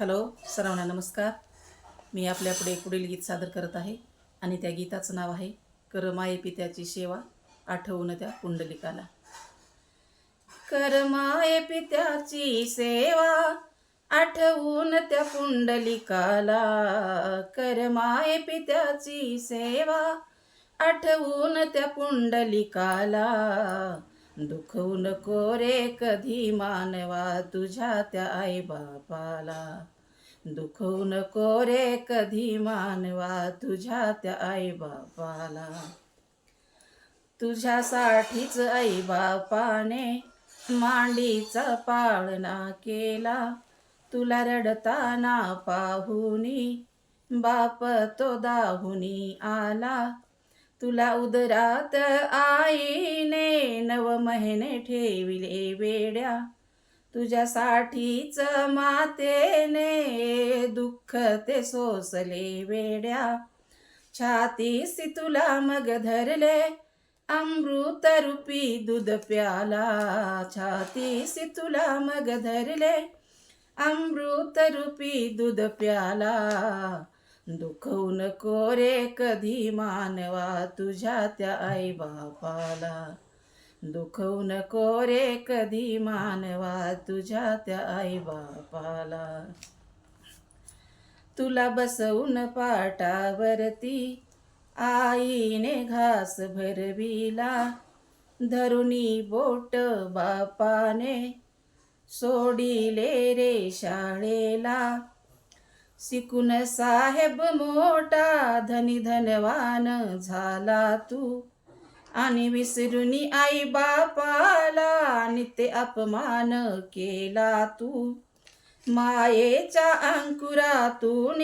Hello सर्वांना नमस्कार. मी आपल्यापुढे पुढील गीत सादर करत आहे आणि त्या गीताचं नाव आहे कर माये पित्याची सेवा आठवून त्या पुंडलिकाला. कर माये पित्याची सेवा आठवून त्या पुंडलिकाला. कर माये पित्याची सेवा आठवून त्या पुंडलिकाला. दुखवू नको रे कधी मानवा तुझ्या त्या आई बापाला. दुखवू नको रे कधी मानवा तुझ्या त्या आई बापाला. तुझ्यासाठीच आई बापाने मांडीचा पाळणा केला. तुला रडताना पाहुनी बाप तो दाहुनी आला. तुला उदरात आईने नव महिने ठेविले वेड्या. तुझ्यासाठीच मातेने दुःख ते सोसले वेड्या. छातीसी तुला मग धरले अमृत रूपी दूध प्याला. छातीसी तुला मग धरले अमृत रूपी दूध प्याला. दुखवू नको रे कधी मानवा तुझ्या त्या आई बापाला. दुखवू नको रे कधी मानवा तुझ्या त्या आई बापाला. तुला बसवून पाटावरती आईने घास भरविला. धरुणी बोट बापाने सोडिले रे शाळेला. शिकून साहेब मोठा धनी धनवान झाला तू. आणि विसरुनी आई बापाला नित्य अपमान केला तू. मायेच्या अंकुरातून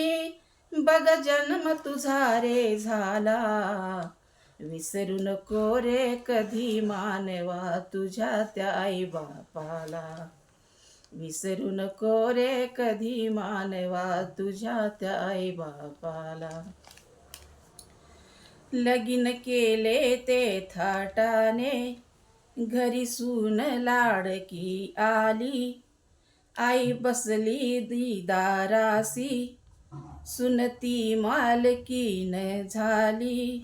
बघ जन्म तुझा रे झाला. विसरू नको रे कधी मानवा तुझ्या त्या आई बापाला. विसरू नको रे कधी मानवा तुझ्या त्या आई बापाला. लगीन केले ते थाटाने घरी सून लाडकी आली. आई बसली दिदारासी सुनती मालकीन झाली.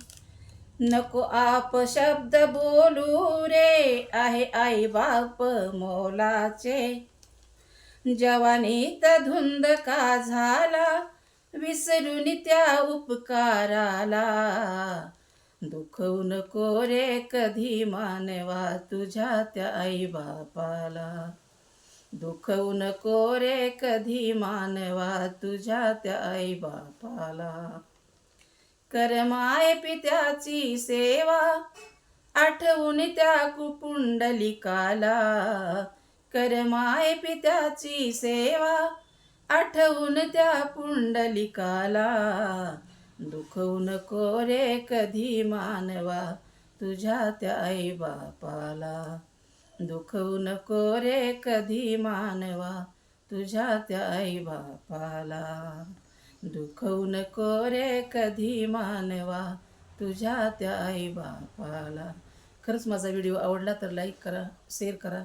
नको आप शब्द बोलू रे आहे आई बाप मोलाचे. जवानीत धुंद का झाला? विसरून त्या उपकाराला. दुखवू नको रे कधी मानवा तुझ्या त्या आई बापाला दुखवू नको रे कधी मानवा तुझ्या त्या आई बापाला कर माय पित्याची सेवा आठवून त्या कुपुंडलिकाला. कर माय पित्याची सेवा. आठवून त्या पुंडलिकाला दुखवू नको रे कधी मानवा तुझ्या त्या आई बापाला. दुखवू नको रे कधी मानवा तुझ्या त्या आई बापाला. दुखवू नको रे कधी मानवा तुझ्या त्या आई बापाला. खरंच माझा व्हिडिओ आवडला तर लाईक करा शेअर करा.